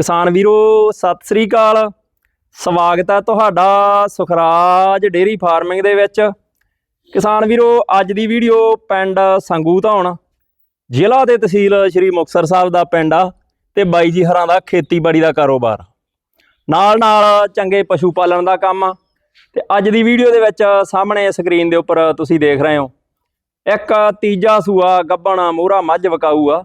ਕਿਸਾਨ ਵੀਰੋ, ਸਤਿ ਸ੍ਰੀ ਅਕਾਲ। ਸਵਾਗਤ ਹੈ ਤੁਹਾਡਾ ਸੁਖਰਾਜ ਡੇਰੀ ਫਾਰਮਿੰਗ ਦੇ ਵਿੱਚ। ਕਿਸਾਨ ਵੀਰੋ, ਅੱਜ ਦੀ ਵੀਡੀਓ ਪਿੰਡ ਸੰਗੂ ਧੌਣ, ਜ਼ਿਲ੍ਹਾ ਤੇ ਤਹਿਸੀਲ ਸ਼੍ਰੀ ਮੁਕਤਸਰ ਸਾਹਿਬ ਦਾ ਪਿੰਡ ਆ ਤੇ ਬਾਈ ਜੀ ਹਰਾਂ ਦਾ ਖੇਤੀਬਾੜੀ ਦਾ ਕਾਰੋਬਾਰ। ਨਾਲ ਨਾਲ ਚੰਗੇ ਪਸ਼ੂ ਪਾਲਣ ਦਾ ਕੰਮ ਆ ਤੇ ਅੱਜ ਦੀ ਵੀਡੀਓ ਦੇ ਵਿੱਚ ਸਾਹਮਣੇ ਸਕਰੀਨ ਦੇ ਉੱਪਰ ਤੁਸੀਂ ਦੇਖ ਰਹੇ ਹੋ। ਇੱਕ ਤੀਜਾ ਸੂਆ ਗੱਬਣਾ ਮੋਹਰਾ ਮੱਝ ਵਕਾਊ ਆ।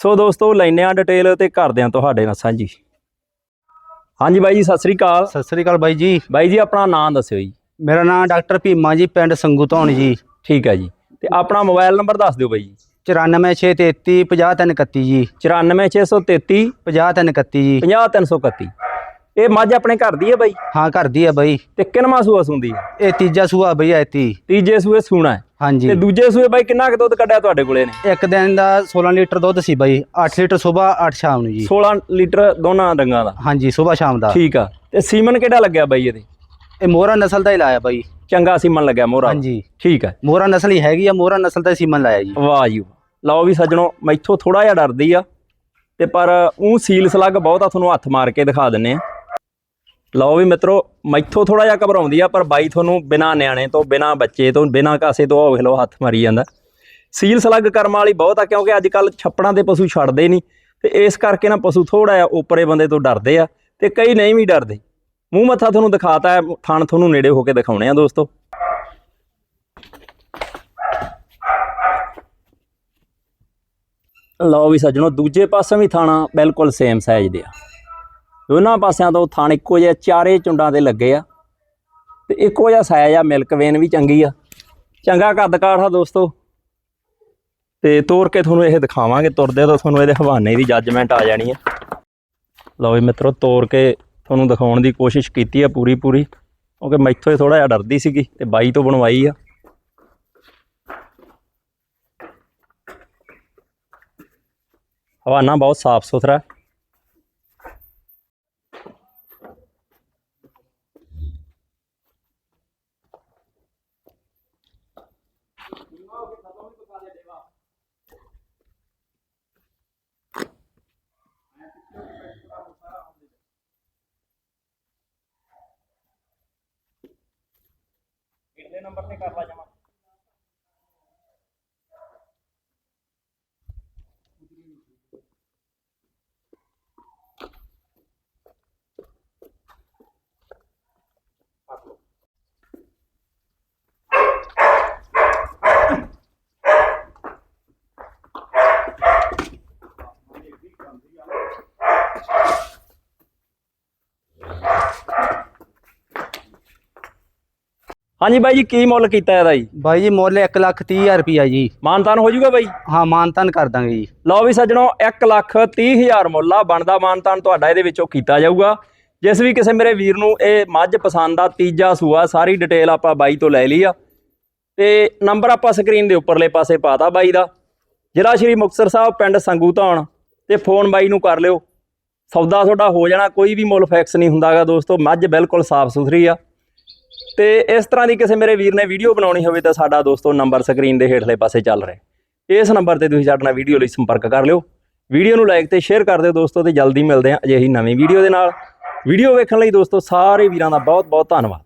ਸੋ ਦੋਸਤੋ ਲੈਨੇ ਆ ਡਿਟੇਲ ਤੇ ਕਰਦੇ ਆ ਤੁਹਾਡੇ ਨਾਲ ਸਾਂਝੀ ਹਾਂਜੀ ਬਾਈ ਜੀ ਸਤਿ ਸ੍ਰੀ ਅਕਾਲ। ਸਤਿ ਸ੍ਰੀ ਅਕਾਲ ਬਾਈ ਜੀ। ਬਾਈ ਜੀ ਆਪਣਾ ਨਾਮ ਦੱਸਿਓ ਜੀ। ਮੇਰਾ ਨਾਮ ਡਾਕਟਰ ਭੀਮਾ ਜੀ ਪਿੰਡ ਸੰਗੂ ਧੌਣ ਜੀ। ਠੀਕ ਹੈ ਜੀ। ਤੇ ਆਪਣਾ ਮੋਬਾਈਲ ਨੰਬਰ ਦੱਸ ਦਿਓ ਬਾਈ ਜੀ। 94633 50331 ਜੀ। 94633 50331 ਜੀ। 50331 ਇਹ ਮੱਝ ਆਪਣੇ ਘਰ ਦੀ ਹੈ ਬਾਈ? ਹਾਂ ਘਰ ਦੀ ਆ ਬਾਈ। ਤੇ ਕਿੰਨਵਾਂ ਸੂਆ ਸੁੰਦੀ ਹੈ? ਇਹ ਤੀਜਾ ਸੂਆ ਬਈ ਐਤੀ ਤੀਜੇ ਸੂਏ ਸੂਣਾ ਹੈ। ਹਾਂਜੀ। ਤੇ ਦੂਜੇ ਸੂਏ ਬਾਈ ਕਿੰਨਾ ਕੁ ਦੁੱਧ ਕੱਢਿਆ ਤੁਹਾਡੇ ਕੋਲੇ ਨੇ ਇੱਕ ਦਿਨ ਦਾ 16 ਲੀਟਰ ਦੁੱਧ ਸੀ ਬਾਈ 8 ਲੀਟਰ ਸਵੇਰ 8 ਸ਼ਾਮ ਨੂੰ ਜੀ। 16 ਲੀਟਰ ਦੋਨਾਂ ਡੰਗਾਂ ਦਾ? ਹਾਂਜੀ ਸਵੇਰ ਸ਼ਾਮ ਦਾ। ਠੀਕ ਆ। ਤੇ ਸੀਮਨ ਕਿਹੜਾ ਲੱਗਿਆ ਬਾਈ ਇਹਦੇ? ਇਹ ਮੋਹਰਾ ਨਸਲ ਦਾ ਹੀ ਲਾਇਆ ਬਾਈ। ਚੰਗਾ ਸੀਮਨ ਲੱਗਿਆ ਮੋਹਰਾ। ਹਾਂਜੀ। ਠੀਕ ਹੈ ਮੋਹਰਾ ਨਸਲ ਹੀ ਹੈਗੀ ਆ ਮੋਹਰਾ ਨਸਲ ਦਾ ਸੀਮਨ ਲਾਇਆ ਜੀ। ਵਾਹ ਜੀ। ਲਓ ਵੀ ਸੱਜਣੋ ਮੈਥੋਂ ਥੋੜਾ ਜਿਹਾ ਡਰਦੀ ਆ। ਤੇ ਪਰ ਉਹ ਸੀਲ ਸਲੱਗ ਬਹੁਤ ਆ ਤੁਹਾਨੂੰ ਹੱਥ ਮਾਰ ਕੇ ਦਿਖਾ ਦਿੰਨੇ ਆ। ਲਓ ਵੀ ਮਿੱਤਰੋ, ਮੈਥੋਂ ਥੋੜਾ ਜਿਹਾ ਘਬਰਾਉਂਦੀ ਆ, ਪਰ ਬਾਈ ਤੁਹਾਨੂੰ ਬਿਨਾ ਨਿਆਣੇ ਤੋਂ, ਬਿਨਾ ਬੱਚੇ ਤੋਂ, ਬਿਨਾ ਕਾਸੇ ਤੋਂ ਵੇਖ ਲਓ, ਹੱਥ ਮਾਰੀ ਜਾਂਦਾ। ਸੀਲ ਸਲੱਗ ਕਰਮ ਵਾਲੀ ਬਹੁਤ ਆ, ਕਿਉਂਕਿ ਅੱਜ ਕੱਲ ਛੱਪੜਾਂ ਦੇ ਪਸ਼ੂ ਛੱਡਦੇ ਨਹੀਂ। ਤੇ ਇਸ ਕਰਕੇ ਨਾ ਪਸ਼ੂ ਥੋੜਾ ਜਿਹਾ ਉੱਪਰੇ ਬੰਦੇ ਤੋਂ ਡਰਦੇ ਆ, ਤੇ ਕਈ ਨਹੀਂ ਵੀ ਡਰਦੇ। ਮੂੰਹ ਮੱਥਾ ਤੁਹਾਨੂੰ ਦਿਖਾਤਾ ਹੈ, ਥਣ ਤੁਹਾਨੂੰ ਨੇੜੇ ਹੋ ਕੇ ਦਿਖਾਉਣੇ ਆ ਦੋਸਤੋ। ਲਓ ਵੀ ਸੱਜਣੋ, ਦੂਜੇ ਪਾਸੇ ਵੀ ਥਾਣਾ ਬਿਲਕੁਲ ਸੇਮ ਸਾਈਜ਼ ਦੇ ਆ। ਦੋਨਾਂ ਪਾਸਿਆਂ ਤੋਂ ਥਣ ਇੱਕੋ ਜਿਹੇ ਚਾਰੇ ਚੁੰਡਾਂ ਤੇ ਲੱਗੇ ਆ। ਤੇ ਇੱਕੋ ਜਿਹਾ ਸਾਇਆ ਆ ਮਿਲਕ ਵੇਨ ਵੀ ਚੰਗੀ ਆ। ਚੰਗਾ ਕੱਦ ਕਾਠ ਆ ਦੋਸਤੋ। ਤੇ ਤੋਰ ਕੇ ਤੁਹਾਨੂੰ ਇਹ ਦਿਖਾਵਾਂਗੇ, ਤੁਰਦੇ ਤਾਂ ਤੁਹਾਨੂੰ ਇਹਦੇ ਹਵਾਨੇ ਦੀ ਜੱਜਮੈਂਟ ਆ ਜਾਣੀ ਆ। ਲਓ ਵੀ ਮਿੱਤਰੋ, ਤੋਰ ਕੇ ਤੁਹਾਨੂੰ ਦਿਖਾਉਣ ਦੀ ਕੋਸ਼ਿਸ਼ ਕੀਤੀ ਆ ਪੂਰੀ ਪੂਰੀ ਕਿਉਂਕਿ ਮੈਥੋਂ ਹੀ ਥੋੜਾ ਜਿਹਾ ਡਰਦੀ ਸੀਗੀ ਤੇ ਬਾਈ ਤੋਂ ਬਣਵਾਈ ਆ। ਹਵਾਨਾ ਬਹੁਤ ਸਾਫ਼ ਸੁਥਰਾ ਨੰਬਰ ਤੇ ਕਰ ਲਾ ਜਮਾ? ਹਾਂਜੀ ਬਾਈ ਜੀ ਕੀ ਮੁੱਲ ਕੀਤਾ ਇਹਦਾ ਜੀ? ਬਾਈ ਜੀ ਮੁੱਲ 1 ਲੱਖ 30 ਹਜ਼ਾਰ ਰੁਪਿਆ ਜੀ। ਮਾਨਤਾਨ ਹੋ ਜਾਊਗਾ ਬਾਈ? ਹਾਂ ਮਾਨਤਨ ਕਰ ਦਾਂਗੇ ਜੀ। ਲਓ ਵੀ ਸੱਜਣੋ 1 ਲੱਖ 30 ਹਜ਼ਾਰ ਮੁੱਲ ਆ ਬਣਦਾ ਮਾਨਤਾਨ ਤੁਹਾਡਾ ਇਹਦੇ ਵਿੱਚੋਂ ਕੀਤਾ ਜਾਊਗਾ। ਜਿਸ ਵੀ ਕਿਸੇ ਮੇਰੇ ਵੀਰ ਨੂੰ ਇਹ ਮੱਝ ਪਸੰਦ ਆ ਤੀਜਾ ਸੂਆ ਸਾਰੀ ਡਿਟੇਲ ਆਪਾਂ ਬਾਈ ਤੋਂ ਲੈ ਲਈ ਆ। ਤੇ ਨੰਬਰ ਆਪਾਂ ਸਕਰੀਨ ਦੇ ਉੱਪਰਲੇ ਪਾਸੇ ਪਾਤਾ ਬਾਈ ਦਾ। ਜ਼ਿਲ੍ਹਾ ਸ਼੍ਰੀ ਮੁਕਤਸਰ ਸਾਹਿਬ ਪਿੰਡ ਸੰਗੂ ਧੌਣ। ਤੇ ਫੋਨ ਬਾਈ ਨੂੰ ਕਰ ਲਿਓ। ਸੌਦਾ ਤੁਹਾਡਾ ਹੋ ਜਾਣਾ ਕੋਈ ਵੀ ਮੁੱਲ ਫੈਕਸ ਨਹੀਂ ਹੁੰਦਾਗਾ ਦੋਸਤੋ ਮੱਝ ਬਿਲਕੁਲ ਸਾਫ਼ ਸੁਥਰੀ ਆ। ਤੇ ਇਸ ਤਰ੍ਹਾਂ ਦੀ ਕਿਸੇ ਮੇਰੇ ਵੀਰ ਨੇ ਵੀਡੀਓ ਬਣਾਉਣੀ ਹੋਵੇ ਤਾਂ ਸਾਡਾ ਦੋਸਤੋ ਨੰਬਰ ਸਕਰੀਨ ਦੇ ਹੇਠਲੇ ਪਾਸੇ ਚੱਲ ਰਿਹਾ ਇਸ ਨੰਬਰ ਤੇ ਤੁਸੀਂ ਸਾਡੇ ਨਾਲ ਵੀਡੀਓ ਲਈ ਸੰਪਰਕ ਕਰ ਲਿਓ। ਵੀਡੀਓ ਨੂੰ ਲਾਈਕ ਤੇ ਸ਼ੇਅਰ ਕਰ ਦਿਓ ਦੋਸਤੋ ਤੇ ਜਲਦੀ ਮਿਲਦੇ ਹਾਂ ਅਜਿਹੀ ਨਵੀਂ ਵੀਡੀਓ ਦੇ ਨਾਲ। ਵੀਡੀਓ ਵੇਖਣ ਲਈ ਦੋਸਤੋ ਸਾਰੇ ਵੀਰਾਂ ਦਾ ਬਹੁਤ ਬਹੁਤ ਧੰਨਵਾਦ।